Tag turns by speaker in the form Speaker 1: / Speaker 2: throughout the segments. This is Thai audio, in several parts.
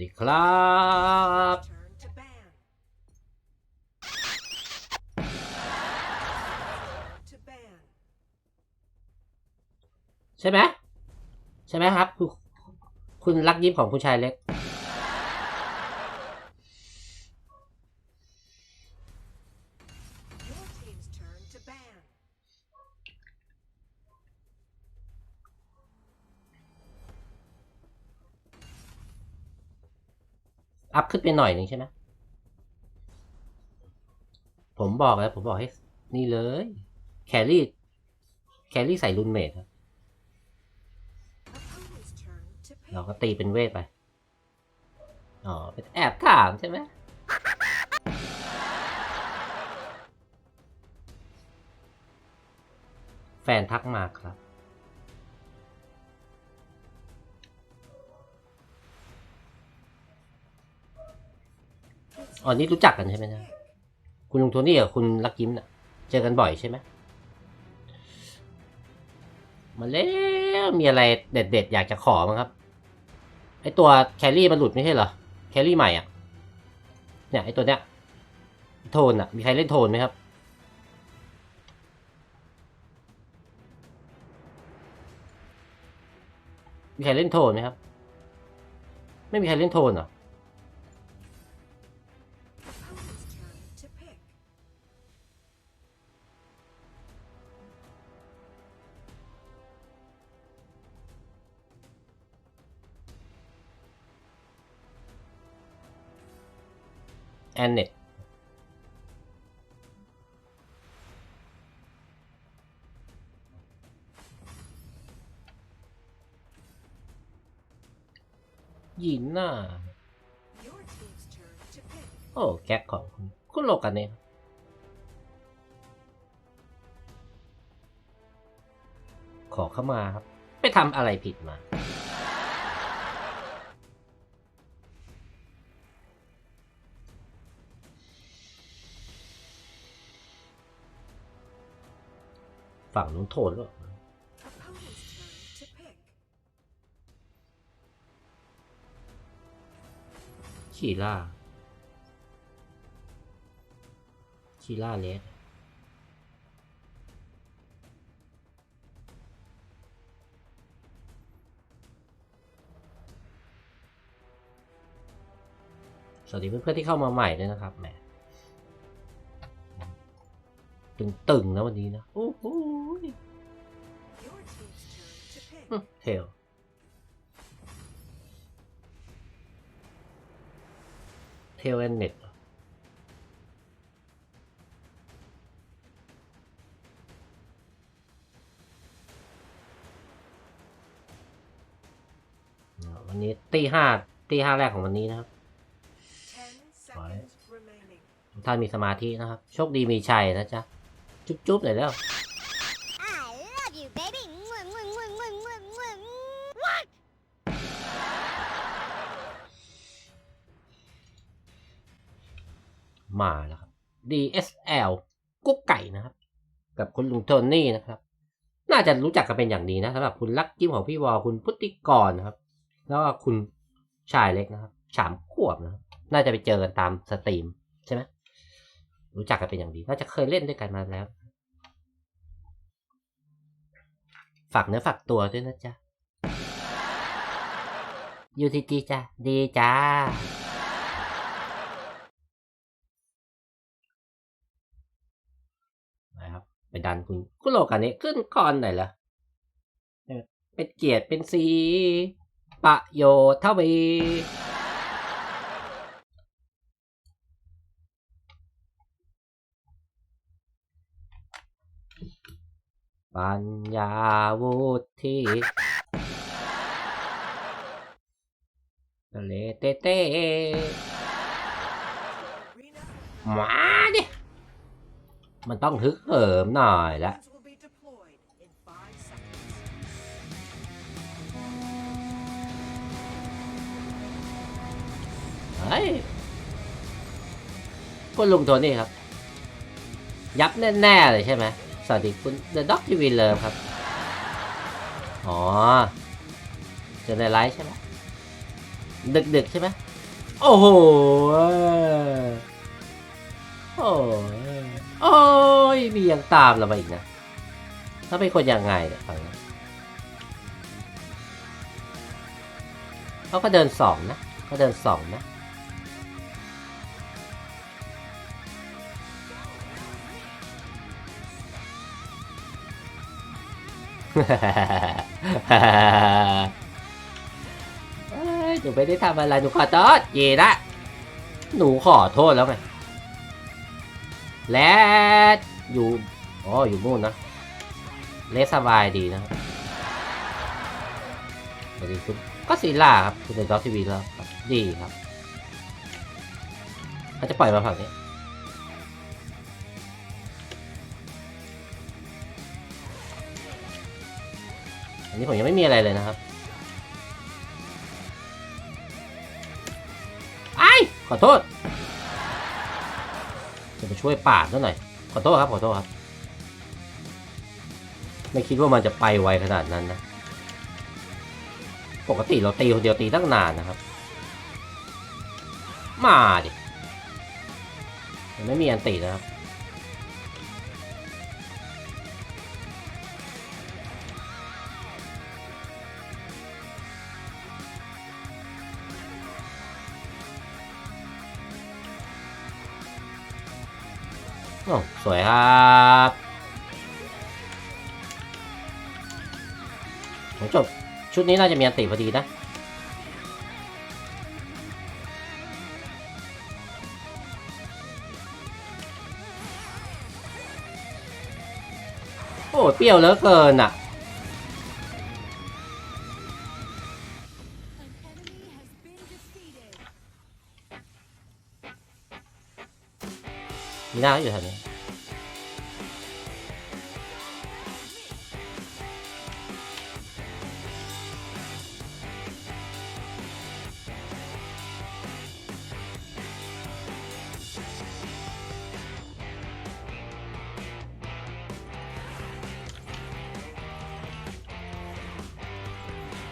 Speaker 1: ดีครับใช่ไหมใช่ไหมครับ คุณคุณรักยิ้มของผู้ชายเล็ก อัพขึ้นไปหน่อยหนึ่งใช่ไหมผมบอกแล้ว ผมบอกให้ นี่เลย แครี่แครี่ใส่รุนเมดครับเราก็ตีเป็นเวทไป อ๋อ เป็นแอบถามใช่ไหมแฟนทักมาครับ อ๋อนี่รู้จักกันใช่ไหมนะคุณลุงโทนี่กับคุณลักยิ้มน่ะ เจอกันบ่อยใช่ไหมมาแล้วมีอะไรเด็ดๆ อยากจะขอมั้งครับไอตัวแครี่มันหลุดไม่ใช่เหรอแครี่ใหม่อะเนี่ยไอตัวเนี้ยโทนอะ มีใครเล่นโทนไหมครับ มีใครเล่นโทนไหมครับ ไม่มีใครเล่นโทนเหรอ แอนเน็ตยินน่ะ
Speaker 2: Your team's turn to pick.
Speaker 1: โอ้แก๊กของคุณคุณโลกันเนี่ยขอเข้ามาครับ ไปทำอะไรผิดมา ฝั่งนู้นโทนหรอชีล่าชีล่าเลสสวัสดีเพื่อนๆที่เข้ามาใหม่ด้วยนะครับแหมตึงๆนะวันนี้นะโอ้โห
Speaker 2: Your team's turn to pick.
Speaker 1: เทลเทลแอนเน็ตวันนี้ตีห้าตีห้าแรกของวันนี้นะครับ
Speaker 2: Ten seconds remaining.
Speaker 1: ทุกท่านมีสมาธินะครับ โชคดีมีชัยนะจ๊ะ จุ๊บๆหน่อยแล้ว มาแล้วครับ DSL กุ๊กไก่นะครับ กับคุณลุงโทนี่นะครับ น่าจะรู้จักกันเป็นอย่างดีนะสำหรับคุณลักกิ้มของพี่วอลคุณพุทธิกรนะครับ แล้วก็คุณชายเล็กนะครับสามขวบนะบน่าจะไปเจอกันตามสตรีมใช่ไหมรู้จักกันเป็นอย่างดี น่าจะเคยเล่นด้วยกันมาแล้ว ฝากเนื้อฝากตัวด้วยนะจ๊ะ UTG จ้ะดีจ้า ไปดันคุณคุโรกันนี้ขึ้นก่อนหน่อยละเออเป็นเกียรติเป็นสี ประโยชน์เท่าวีปัญญาวุฒิทะเลเต้เต้
Speaker 2: Arena
Speaker 1: มาดิ มันต้องฮึกเหิมหน่อยละเฮ้ยคุณลุงโทนี่ครับ ยับแน่ๆเลยใช่ไหมสวัสดีคุณ The Dog TV เลยครับ อ๋อเจอในไลฟ์ใช่ไหมดึกๆใช่ไหมโอ้โห โอ้ ยโอ้ยมียังตามเรามาอีกนะ ถ้าเป็นคนยังไงเนี่ยฟังนะเขาก็เดินสองนะเขาเดินสองนะหนูไม่ได้ทำอะไร หนูขอโทษเยนะหนูขอโทษแล้วไง และอยู่อ๋ออยู่นู่นนะเลสสบายดีนะครับสวัสดีคุณก็ซีล่าครับคุณเป็นดอทีวีแล้วดีครับเขาจะปล่อยมาฝั่งนี้อันนี้ผมยังไม่มีอะไรเลยนะครับไอ้ขอโทษ ไปช่วยปาดซะหน่อย ขอโทษครับ ขอโทษครับ ไม่คิดว่ามันจะไปไวขนาดนั้นนะ ปกติเราตีคนเดียวตีตั้งนานนะครับ มาดิ มันไม่มีอันตีนะครับ อ้สวยครับผมจบชุดนี้น่าจะมีอันติพอดีนะ โอ้เปรี้ยวเหลือเกินอะ หน้าอยู่แถวนี้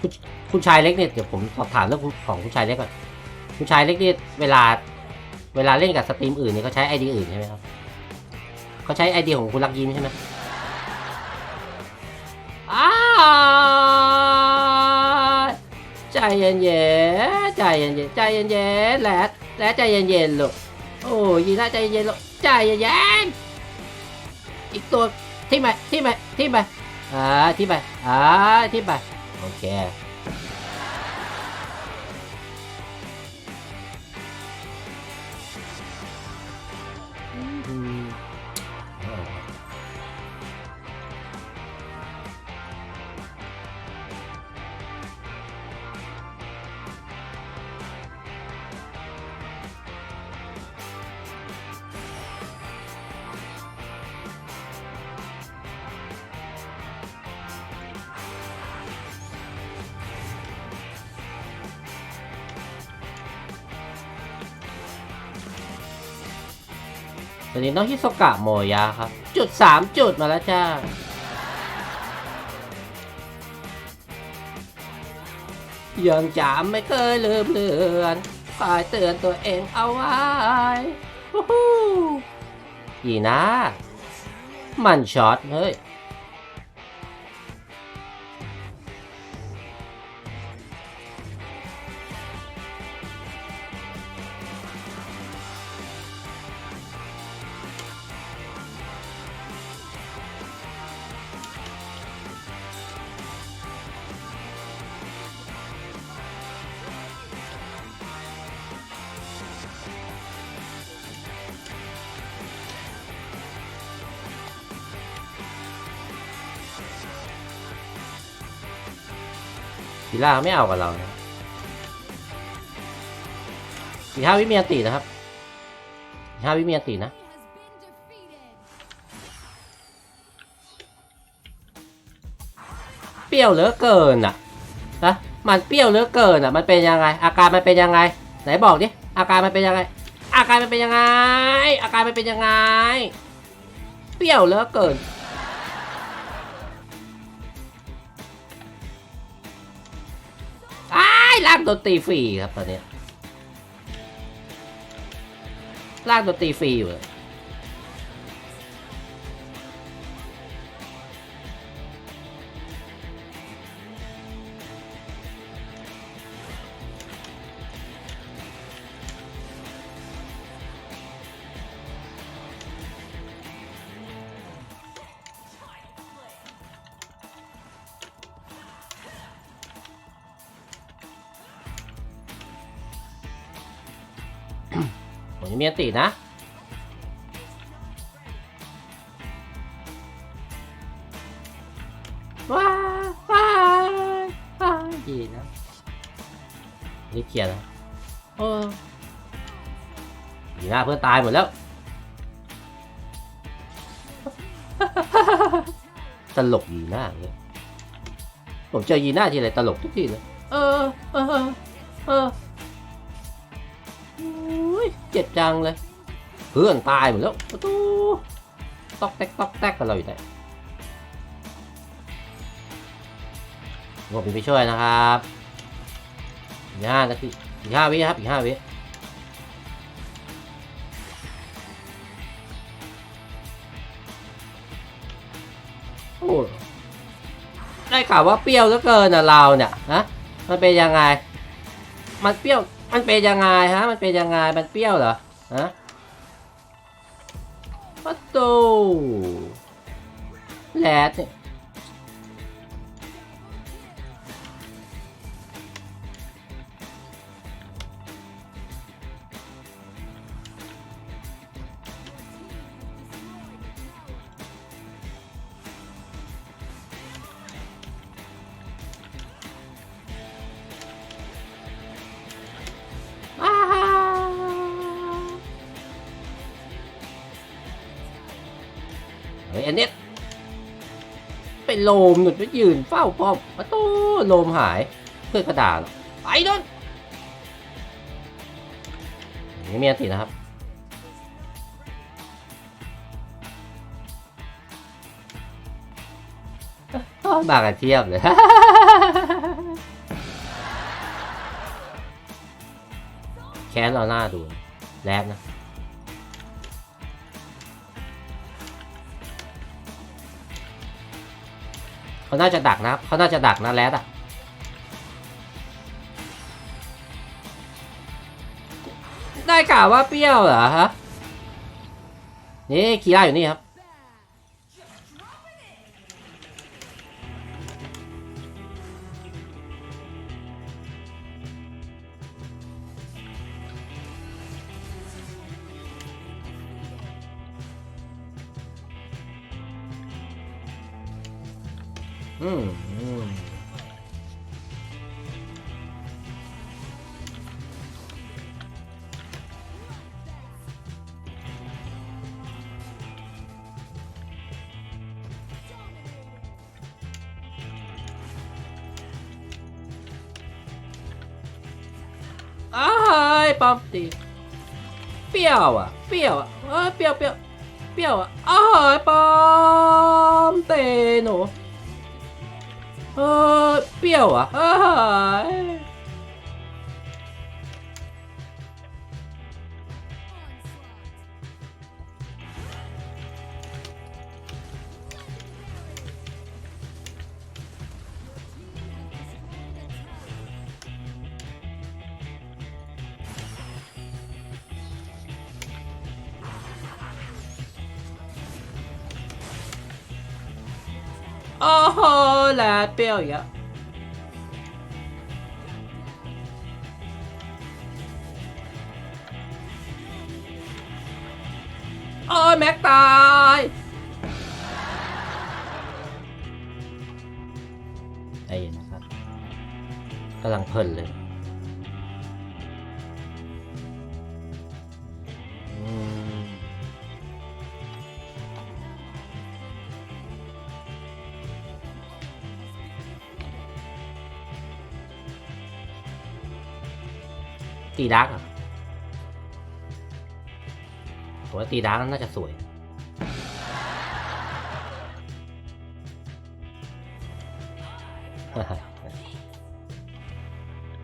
Speaker 1: คุณคุณชายเล็กเนี่ยเดี๋ยวผมสอบถามเรื่องของคุณชายเล็กก่อนคุณชายเล็กเนี่ยเวลา เวลาเล่นกับสตรีมอื่นเนี่ยเขาใช้ไอดีอื่นใช่ไหมครับเขาใช้ไอดีของคุณลักยิ้มใช่ไหมอ้าใจเย็นๆใจเย็นๆใจเย็นๆแหละและใจเย็นๆลูกโอ้ยยีน่าใจเย็นๆลูกใจเย็นๆอีกตัวที่ไปที่ไปที่ไปอ่าที่ไปอ่าที่ไปโอเค ตอนนี้น้องฮิโซกะโมยาครับ จุดสามจุดมาแล้วจ้า ยังจำไม่เคยลืมเลือนคอยเตือนตัวเองเอาไว้ฮู้ฮู้อีนะ มันช็อตเฮ้ยีล่าไม่เอากับเรานะสีห้าวิเมียตีนะครับสีห้าวิเมียตีนะเปรี้ยวเหลือเกินอะนะมันเปรี้ยวเหลือเกินอะ มันเป็นยังไง อาการมันเป็นยังไง ไหนบอกดิ อาการมันเป็นยังไง อาการมันเป็นยังไง อาการมันเป็นยังไง เปรี้ยวเหลือเกิน ลากดนตรีฟรีครับตอนนี้ลากดนตรีฟรีอยู่เลย ผมยังมีอันตินะว้าวว้าวว้าวดีนะรีบเคลียร์แล้วโอ้ยีหน้าเพื่อนตายหมดแล้วตลกยีหน้าเลยผมเจอยีหน้าทีไรตลกทุกทีเลย เออ เออเอ จังเลย เพื่อนตายหมดแล้วปะตูตอกแตกตอกแตกกับเราอยู่ไหนผมไปช่วยนะครับอีกห้านาทีอีกห้าวิครับอีกห้าวิโอ้ได้ข่าวว่าเปรี้ยวเหลือเกินอะเราเนี่ยนะมันเป็นยังไง มันเปรี้ยว มันเป็นยังไงฮะ มันเป็นยังไง มันเปรี้ยวเหรอ ฮะประ โลมหนุดไปยืนเฝ้าป้อมประตูโลมหายเพื่อนกระดาษไปโดนนี่มีอันตินะครับมากันเทียบเลยแค้นเราหน้าดูแรกนะ เขาน่าจะดักนะเขาน่าจะดักนะแรดอะได้ข่าวว่าเปรี้ยวเหรอฮะ นี่คีร่าอยู่นี่ครับ อืมอืมอ้ายปั๊มตีเปรี้ยวอะเปรี้ยวอ่ะเอ้ย โอ้โหแลดเปรี้ยวเยอะโอ้ยแม็กตายใจเย็นนะครับกำลังเพลินเลย ตีดักอะผมว่าตีดักน่าจะสวย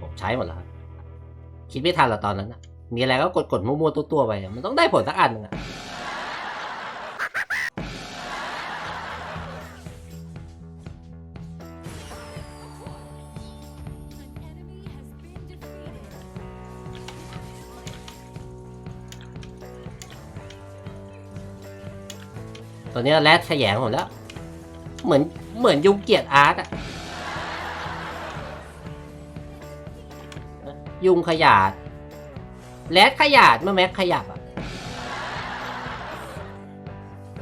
Speaker 1: ผมใช้หมดแล้วครับ คิดไม่ทันหรอตอนนั้นนะมีอะไรก็กดกดๆมั่วๆตัวๆไป มันต้องได้ผลสักอันหนึงอะ ตอนนี้แรดขยงผมแล้ว เหมือนเหมือนยุงเกียร์อาร์ตอะยุงขยาดแรดขยาดเมื่อแม็กขยับอะ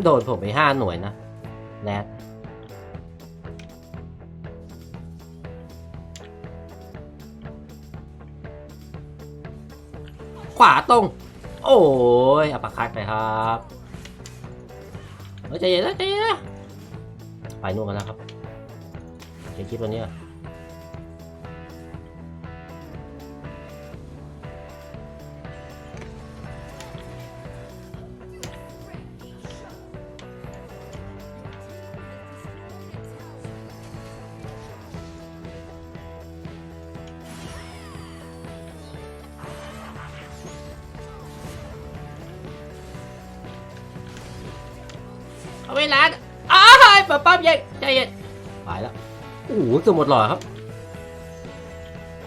Speaker 1: โดนผมไปห้าหน่วยนะแรดขวาตรง โอ้ยอัปคัดไปครับ ใจเย็นนะใจเย็นนะไปนู่นกันแล้วครับเช็คคลิปตัวนี้ เอาเวลาอ้ายปั๊บปั๊บเย็นใจเย็นไปแล้วโอ้โหเกือบหมดหลอดครับ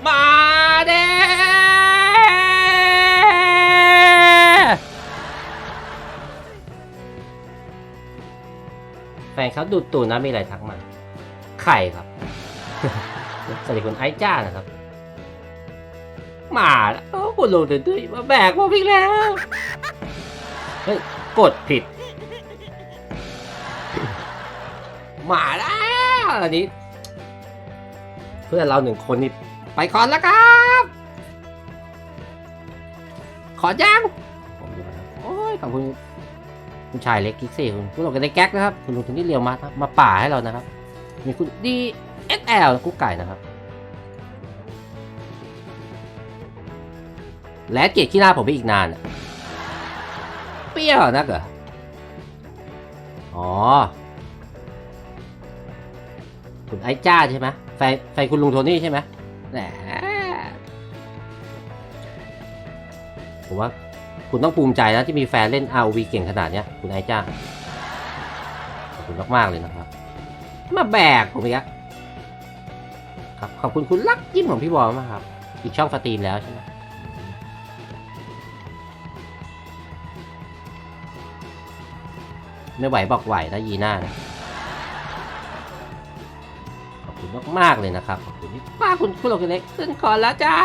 Speaker 1: มาเด้แฟนเขาดูดตูนนะมีอะไรทักมา ไข่ครับ สวัสดีคุณไอซ์จ้านะครับ มาแล้วโอ้คุณลงตื่นตุ้ยมาแบกผมอีกแล้ว เฮ้ย กดผิด มาแล้วอันนี้ เพื่อนเราหนึ่งคนนี่ไปก่อนแล้วครับ ขอจ้างโอ้ยขอบคุณคุณชายเล็กกิ๊กซี่คุณคุณลงกันในแก๊กนะครับ คุณลุงทุนที่เรียวมาครับมาป่าให้เรานะครับ มีคุณดีเอสแอลกุ๊กไก่นะครับ และเกลียดขี้หน้าผมไปอีกนานเปรี้ยวนักเหรออ๋อ คุณไอ้จ้าใช่ไหมแฟนแฟนคุณลุงโทนี่ใช่ไหมแหมผมว่าคุณต้องภูมิใจนะที่มีแฟนเล่น ROV เก่งขนาดเนี้ย คุณไอ้จ้าขอบคุณมากๆเลยนะครับ มาแบกผมอีกครับขอบคุณคุณลักยิ้มของพี่บอลมากครับ อีกช่องสตรีมแล้วใช่ไหมไม่ไหวบอกไหวนะยีน่านะ มากๆเลยนะครับขอบคุณที่ป้าคุณคุณโลกเล็กขึ้นขอนแล้วจ้า